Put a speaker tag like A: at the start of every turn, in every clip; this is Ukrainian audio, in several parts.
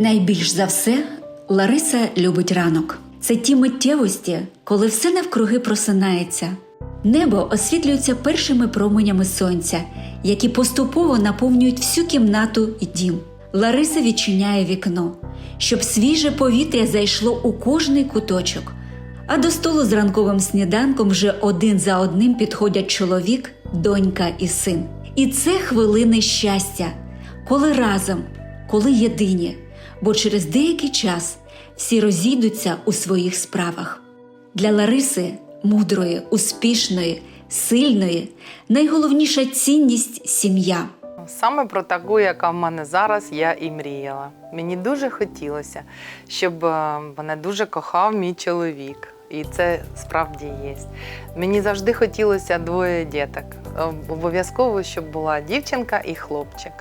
A: найбільш за все Лариса любить ранок. Це ті миттєвості, коли все навкруги просинається. Небо освітлюється першими променями сонця, які поступово наповнюють всю кімнату і дім. Лариса відчиняє вікно, щоб свіже повітря зайшло у кожний куточок. А до столу з ранковим сніданком вже один за одним підходять чоловік, донька і син. І це хвилини щастя, коли разом, коли єдині, бо через деякий час всі розійдуться у своїх справах. Для Лариси, мудрої, успішної, сильної, найголовніша цінність сім'я.
B: Саме про таку, яка в мене зараз, я і мріяла. Мені дуже хотілося, щоб е, мене дуже кохав мій чоловік. І це справді є. Мені завжди хотілося двоє діток. Обов'язково, щоб була дівчинка і хлопчик.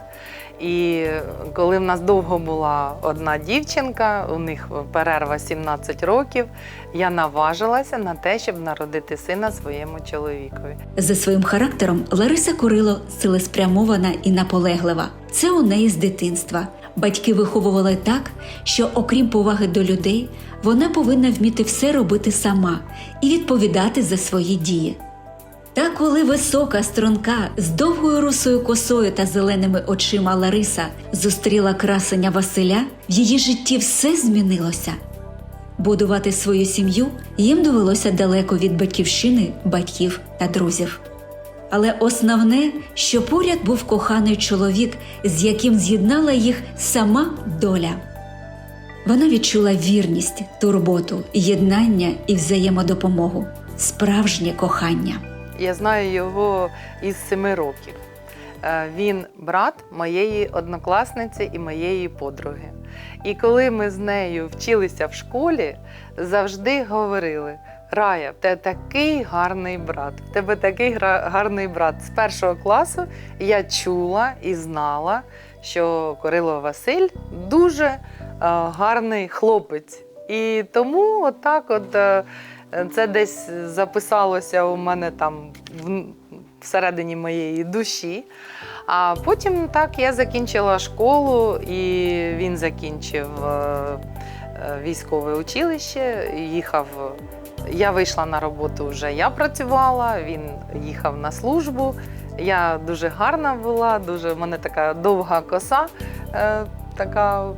B: І коли в нас довго була одна дівчинка, у них перерва 17 років, я наважилася на те, щоб народити сина своєму чоловікові.
A: За своїм характером Лариса Курило цілеспрямована і наполеглива. Це у неї з дитинства. Батьки виховували так, що, окрім поваги до людей, вона повинна вміти все робити сама і відповідати за свої дії. Та коли висока, струнка, з довгою русою косою та зеленими очима Лариса зустріла красення Василя, в її житті все змінилося. Будувати свою сім'ю їм довелося далеко від батьківщини, батьків та друзів. Але основне, що поряд був коханий чоловік, з яким з'єднала їх сама доля. Вона відчула вірність, турботу, єднання і взаємодопомогу, справжнє кохання.
B: Я знаю його із семи років. Е, Він брат моєї однокласниці і моєї подруги. І коли ми з нею вчилися в школі, завжди говорили: Рая, в тебе такий гарний брат, в тебе такий гарний брат. З першого класу я чула і знала, що Корило Василь дуже е, гарний хлопець. І тому отак от. е, це десь записалося у мене там всередині моєї душі. А потім так я закінчила школу, і він закінчив е, військове училище, їхав. Я вийшла на роботу вже я працювала, він їхав на службу. Я дуже гарна була, дуже в мене така довга коса, е, така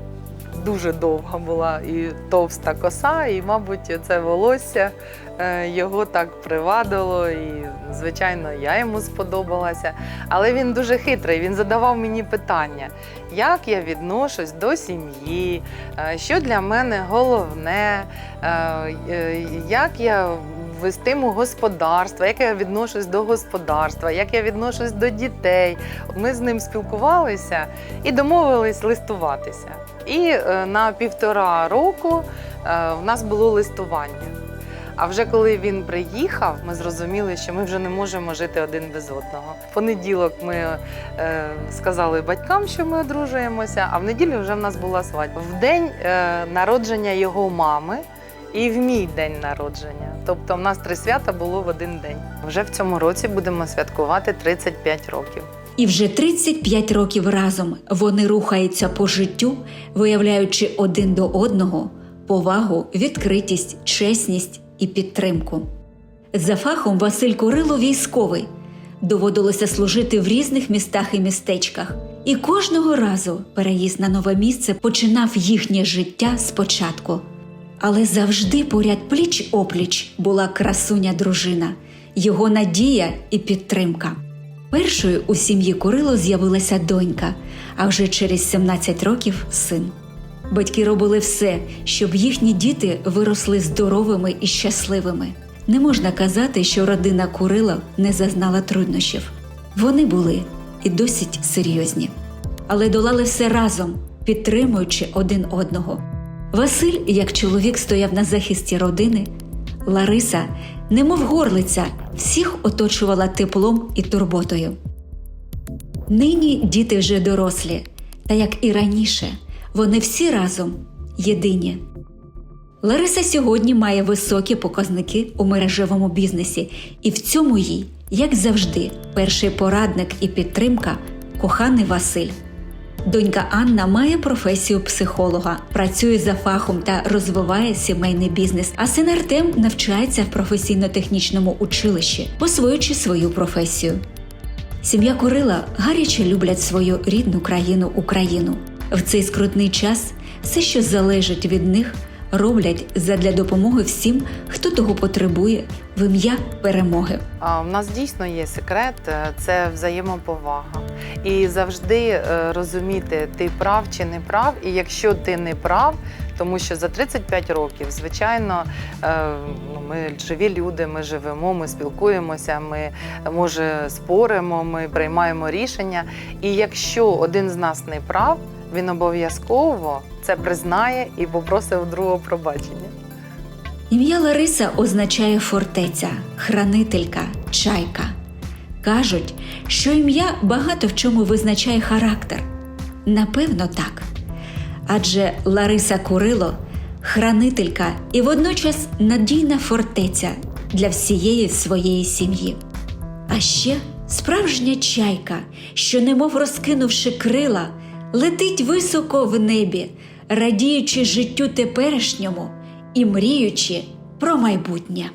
B: дуже довга була і товста коса, і, мабуть, це волосся е, його так привадило. І, звичайно, я йому сподобалася. Але він дуже хитрий. Він задавав мені питання, як я відношусь до сім'ї, е, що для мене головне, е, як я вестиму господарство, як я відношусь до господарства, як я відношусь до дітей. Ми з ним спілкувалися і домовились листуватися. І е, на півтора року е, в нас було листування. А вже коли він приїхав, ми зрозуміли, що ми вже не можемо жити один без одного. В понеділок ми е, сказали батькам, що ми одружуємося, а в неділю вже в нас була свадьба. В день е, народження його мами і в мій день народження. Тобто, в нас три свята було в один день. Вже в цьому році будемо святкувати 35 років.
A: І вже 35 років разом вони рухаються по життю, виявляючи один до одного повагу, відкритість, чесність і підтримку. За фахом Василь Курило військовий. Доводилося служити в різних містах і містечках. І кожного разу переїзд на нове місце починав їхнє життя спочатку. Але завжди поряд пліч опліч була красуня дружина, його надія і підтримка. Першою у сім'ї Курило з'явилася донька, а вже через 17 років син. Батьки робили все, щоб їхні діти виросли здоровими і щасливими. Не можна казати, що родина Курило не зазнала труднощів. Вони були і досить серйозні, але долали все разом, підтримуючи один одного. Василь, як чоловік, стояв на захисті родини. Лариса, немов горлиця, всіх оточувала теплом і турботою. Нині діти вже дорослі, та як і раніше, вони всі разом єдині. Лариса сьогодні має високі показники у мережевому бізнесі, і в цьому їй, як завжди, перший порадник і підтримка коханий Василь. Донька Анна має професію психолога, працює за фахом та розвиває сімейний бізнес. А син Артем навчається в професійно-технічному училищі, освоюючи свою професію. Сім'я Курила гаряче люблять свою рідну країну Україну. В цей скрутний час все, що залежить від них, роблять задля допомоги всім, хто того потребує в ім'я перемоги.
B: У нас дійсно є секрет е, це взаємоповага. І завжди е, розуміти, ти прав чи не прав. І якщо ти не прав, тому що за 35 років, звичайно, е, ну, ми живі люди, ми живемо, ми спілкуємося, ми може споримо, ми приймаємо рішення. І якщо один з нас не прав, він обов'язково це признає і попросить у другого пробачення.
A: Ім'я Лариса означає фортеця, хранителька, чайка. Кажуть, що ім'я багато в чому визначає характер. Напевно, так. Адже Лариса Курило хранителька і водночас надійна фортеця для всієї своєї сім'ї. А ще справжня чайка, що, немов розкинувши крила, летить високо в небі, радіючи життю теперішньому і мріючи про майбутнє.